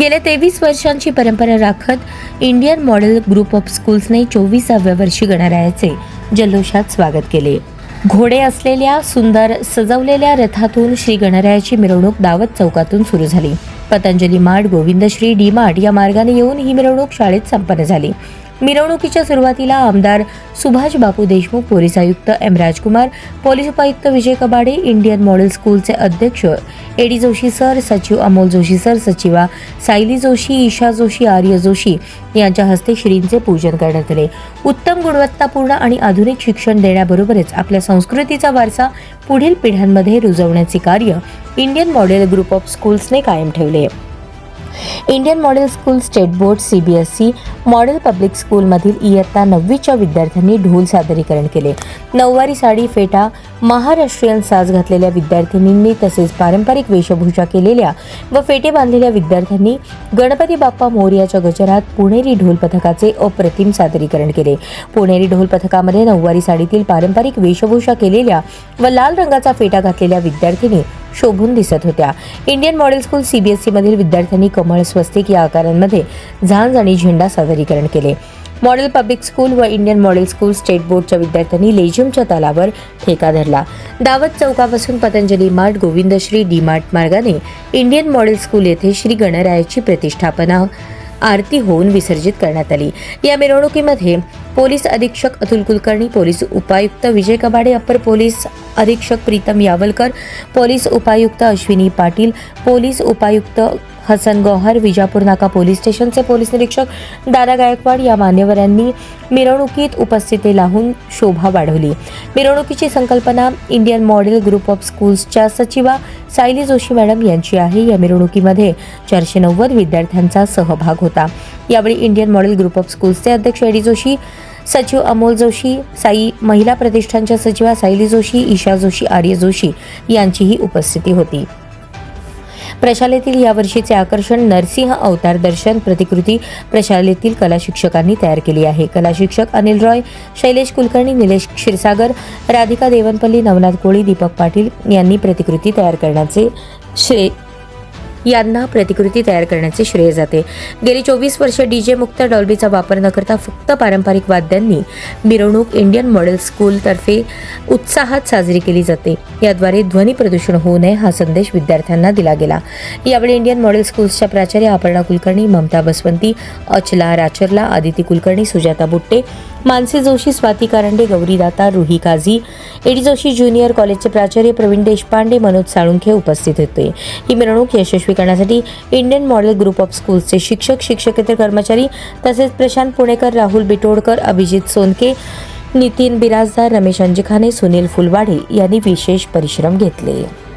गेल्या तेवीस वर्षांची परंपरा राखत इंडियन मॉडेल ग्रुप ऑफ स्कूल्सने चोवीसाव्या वर्षी गणरायाचे जल्लोषात स्वागत केले. घोडे असलेल्या सुंदर सजवलेल्या रथातून श्री गणरायाची मिरवणूक दावत चौकातून सुरू झाली. पतंजली माठ गोविंदश्री डी माठ या मार्गाने येऊन ही मिरवणूक शाळेत संपन्न झाली. मिरवणुकीच्या सुरुवातीला आमदार सुभाष बापू देशमुख पोलीस आयुक्त एम राजकुमार पोलीस उपायुक्त विजय कबाडे इंडियन मॉडेल स्कूलचे अध्यक्ष एडी जोशी सर सचिव अमोल जोशी सर सचिवा सायली जोशी ईशा जोशी आर्य जोशी यांच्या हस्ते श्रींचे पूजन करण्यात आले. उत्तम गुणवत्तापूर्ण आणि आधुनिक शिक्षण देण्याबरोबरच आपल्या संस्कृतीचा वारसा पुढील पिढ्यांमध्ये रुजवण्याचे कार्य इंडियन मॉडेल ग्रुप ऑफ स्कूल्सने कायम ठेवले Indian model school state board CBSE model public स्कूलमधील इयत्ता नववीच्या विद्यार्थ्यांनी ढोल सादरीकरण केले. नऊवारी साडी फेटा महाराष्ट्रीयन साज घातलेल्या विद्यार्थिनींनी तसेच पारंपरिक वेशभूषा केलेल्या व फेटे बांधलेल्या विद्यार्थ्यांनी गणपती बाप्पा मोर्याच्या गजरात पुणेरी ढोल पथकाचे अप्रतिम सादरीकरण केले. पुणेरी ढोल पथकामध्ये नऊवारी साडीतील पारंपरिक वेशभूषा केलेल्या व लाल रंगाचा फेटा घातलेल्या विद्यार्थिनी शोभून दिसत होत्या. इंडियन मॉडेल स्कूल सीबीएसई मधील विद्यार्थ्यांनी कमळ स्वस्तिक या आकारांमध्ये झांज आणि झेंडा सादरीकरण केले. मॉडेल पब्लिक स्कूल व इंडियन मॉडेल स्कूल स्टेट बोर्डच्या विद्यार्थ्यांनी लेझिमच्या तालावर ठेका धरला. दावत चौकापासून Patanjali mart Govindshri D mart मार्गाने इंडियन मॉडेल स्कूल येथे श्री गणरायाची प्रतिष्ठापना आरती होऊन विसर्जित करण्यात आली. या मिरवणुकीमध्ये पोलीस अधीक्षक अतुल कुलकर्णी पोलीस उपायुक्त विजय कबाडे अप्पर पोलीस अधीक्षक प्रीतम यावलकर पोलीस उपायुक्त अश्विनी पाटील पोलीस उपायुक्त हसन गौहर विजापूर नाका पोलीस स्टेशनचे पोलीस निरीक्षक दादा गायकवाड या मान्यवरांनी मिरवणुकीत उपस्थिती लावून शोभा वाढवली. मिरवणुकीची संकल्पना इंडियन मॉडेल ग्रुप ऑफ स्कूल्सच्या सचिवा सायली जोशी मॅडम यांची आहे. या मिरवणुकीमध्ये चारशे नव्वद विद्यार्थ्यांचा सहभाग होता. यावेळी इंडियन मॉडेल ग्रुप ऑफ स्कूल्सचे अध्यक्ष एडी जोशी सचिव अमोल जोशी साई महिला प्रतिष्ठानच्या सचिवा सायली जोशी ईशा जोशी आर्य जोशी यांचीही उपस्थिती होती. प्रशालेतील यावर्षीचे आकर्षण नरसिंह अवतार दर्शन प्रतिकृती प्रशालेतील कला शिक्षकांनी तयार केली आहे. कला शिक्षक अनिल रॉय शैलेश कुलकर्णी निलेश क्षीरसागर राधिका देवनपल्ली नवनाथ कोळी दीपक पाटील यांनी प्रतिकृती तयार करण्याचे श्रेय यांना प्रतिकृती तयार करण्याचे श्रेय जाते. गेली चोवीस वर्ष डीजे मुक्त डॉल्बीचा वापर न करता फक्त पारंपरिक वाद्यांनी मिरवणूक इंडियन मॉडेल स्कूलतर्फे उत्साहात साजरी केली जाते. याद्वारे ध्वनी प्रदूषण होऊ नये हा संदेश विद्यार्थ्यांना दिला गेला. यावेळी इंडियन मॉडेल स्कूल्सच्या प्राचार्य अपर्णा कुलकर्णी ममता बसवंती अचला राचरला Aditi Kulkarni Sujata Butte Mansi Joshi Swati Karande Gauri Data Ruhi Kazi A D Joshi junior कॉलेजचे प्राचार्य प्रवीण देशपांडे मनोज साळुंखे उपस्थित होते. ही मिरवणूक यशस्वी करण्यासाठी इंडियन मॉडेल ग्रुप ऑफ स्कूल्सचे शिक्षक शिक्षकेतर कर्मचारी तसेच प्रशांत पुणेकर राहुल बिटोडकर अभिजित सोनके नितीन बिराजदार रमेश अंजिखाने सुनील फुलवाडे यांनी विशेष परिश्रम घेतले.